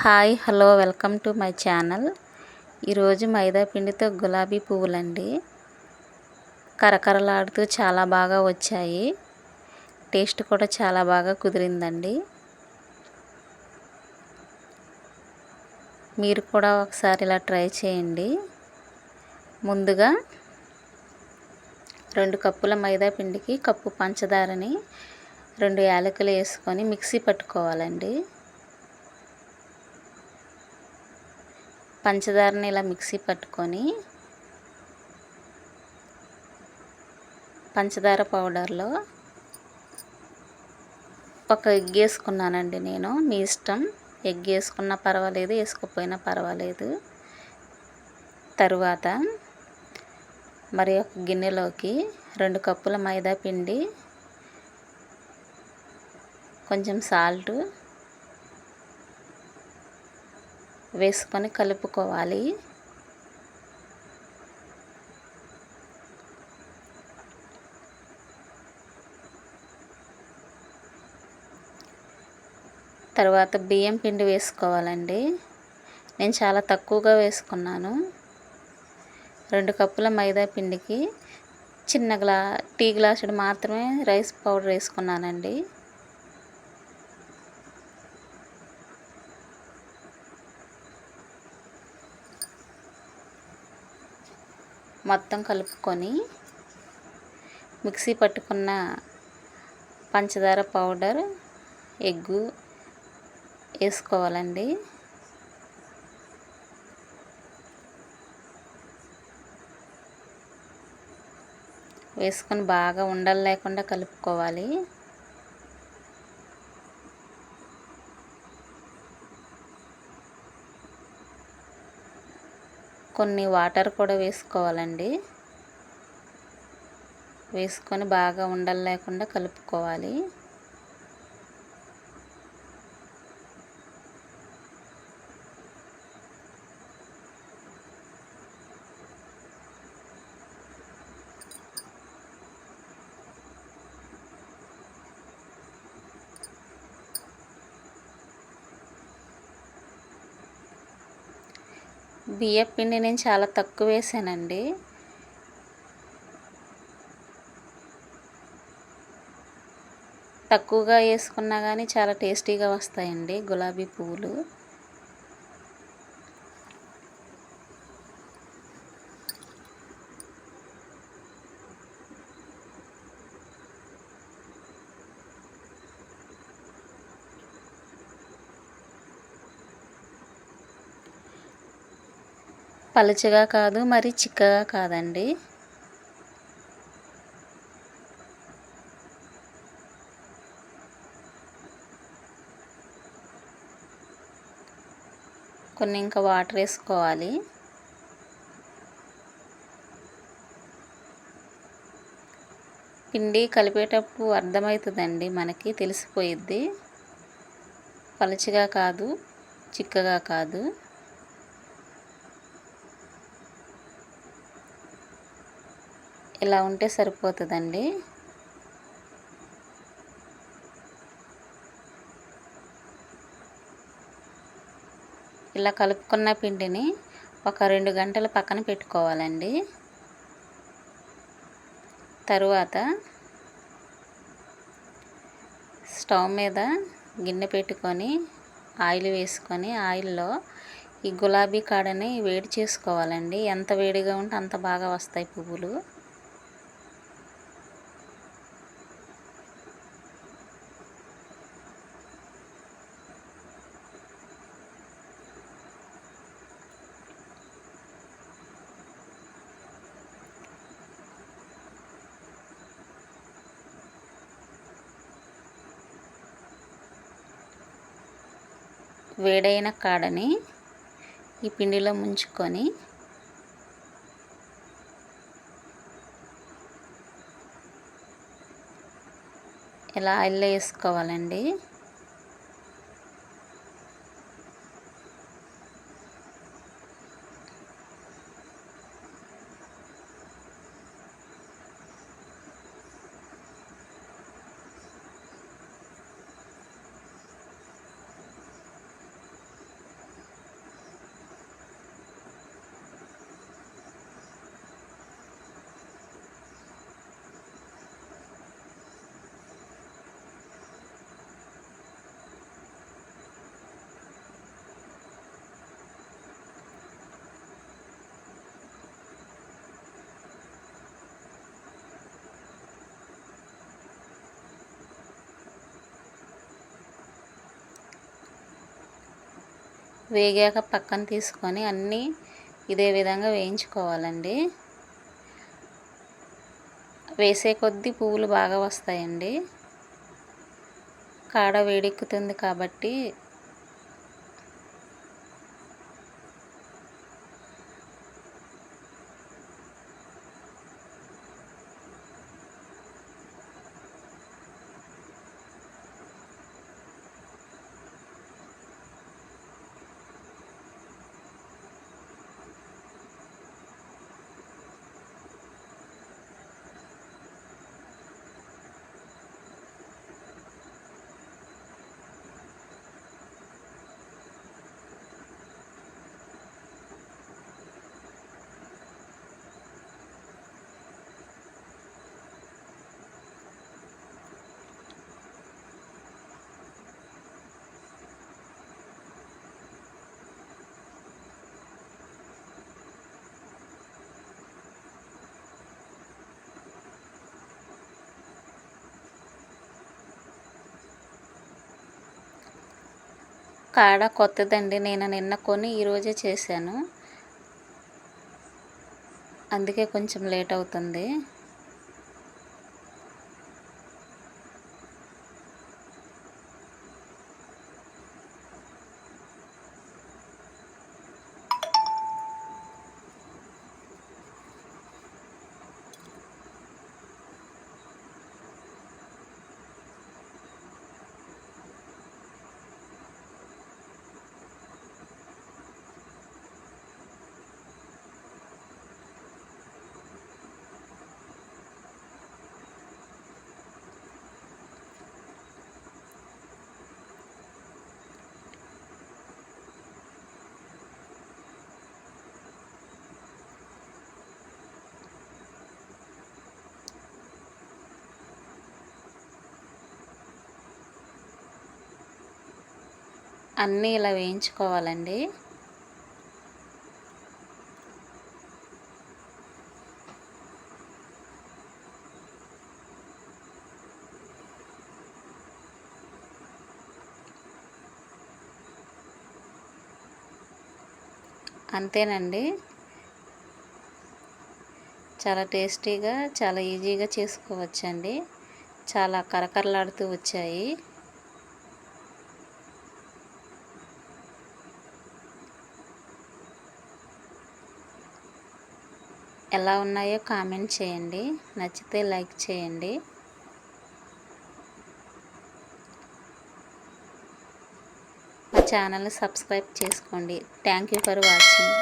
Hi hello welcome to my channel. ఈరోజు మైదా పిండితో గులాబీ పువ్వులండి. కరకరలాడుతూ చాలా బాగా వచ్చాయి. టేస్ట్ కూడా చాలా బాగా కుదిరిందండి. మీరు కూడా ఒకసారి ఇలా ట్రై చేయండి. ముందుగా రెండు కప్పుల మైదా పిండికి కప్పు పంచదారని రెండు యాలకులు వేసుకొని మిక్సీ పట్టుకోవాలండి. పంచదారని ఇలా మిక్సీ పట్టుకొని పంచదార పౌడర్లో ఒక ఎగ్ వేసుకున్నానండి నేను. మీ ఇష్టం? ఎగ్ వేసుకున్నా పర్వాలేదు వేసుకోపోయినా పర్వాలేదు. తరువాత మరి ఒక గిన్నెలోకి రెండు కప్పుల మైదా పిండి కొంచెం సాల్టు వేసుకొని కలుపుకోవాలి. తర్వాత బియ్యం పిండి వేసుకోవాలండి. నేను చాలా తక్కువగా వేసుకున్నాను. రెండు కప్పుల మైదా పిండికి చిన్న గ్లా టీ గ్లాసుడు మాత్రమే రైస్ పౌడర్ వేసుకున్నానండి. మొత్తం కలుపుకొని మిక్సీ పట్టుకున్న పంచదార పౌడర్ ఎగ్గు వేసుకోవాలండి. వేసుకొని బాగా ఉండలు లేకుండా కలుపుకోవాలి. కొన్ని వాటర్ కూడా వేసుకోవాలండి. వేసుకొని బాగా ఉండలు లేకుండా కలుపుకోవాలి. బియ్యపు పిండి నేను చాలా తక్కువ వేసానండి. తక్కువగా వేసుకున్నా కానీ చాలా టేస్టీగా వస్తాయండి గులాబీ పువ్వులు. పలుచగా కాదు మరి చిక్కగా కాదండి. కొన్ని ఇంకా వాటర్ వేసుకోవాలి. పిండి కలిపేటప్పుడు అర్థమవుతుందండి మనకి తెలిసిపోయిద్ది. పలుచగా కాదు చిక్కగా కాదు. ఇలా ఉంటే సరిపోతుందండి. ఇలా కలుపుకున్న పిండిని ఒక రెండు గంటలు పక్కన పెట్టుకోవాలండి. తరువాత స్టవ్ మీద గిన్నె పెట్టుకొని ఆయిల్ వేసుకొని ఆయిల్లో ఈ గులాబీ కాడని వేడి చేసుకోవాలండి. ఎంత వేడిగా ఉంటే అంత బాగా వస్తాయి పువ్వులు. వేడైన కాడని ఈ పిండిలో ముంచుకొని ఇలా ఆయిల్లో వేసుకోవాలండి. వేగాక పక్కన తీసుకొని అన్నీ ఇదే విధంగా వేయించుకోవాలండి. వేసే కొద్దీ పువ్వులు బాగా వస్తాయండి. కాడ వేడెక్కుతుంది కాబట్టి కాడ కొత్తదండి. నేను నిన్న కొని ఈరోజే చేశాను. అందుకే కొంచెం లేట్ అవుతుంది. అన్నీ ఇలా వేయించుకోవాలండి. అంతేనండి. చాలా టేస్టీగా చాలా ఈజీగా చేసుకోవచ్చండి. చాలా కరకరలాడుతూ వచ్చాయి. ఎలా ఉన్నాయో కామెంట్ చేయండి. నచ్చితే లైక్ చేయండి. మా ఛానల్ని సబ్స్క్రైబ్ చేసుకోండి. Thank you for watching.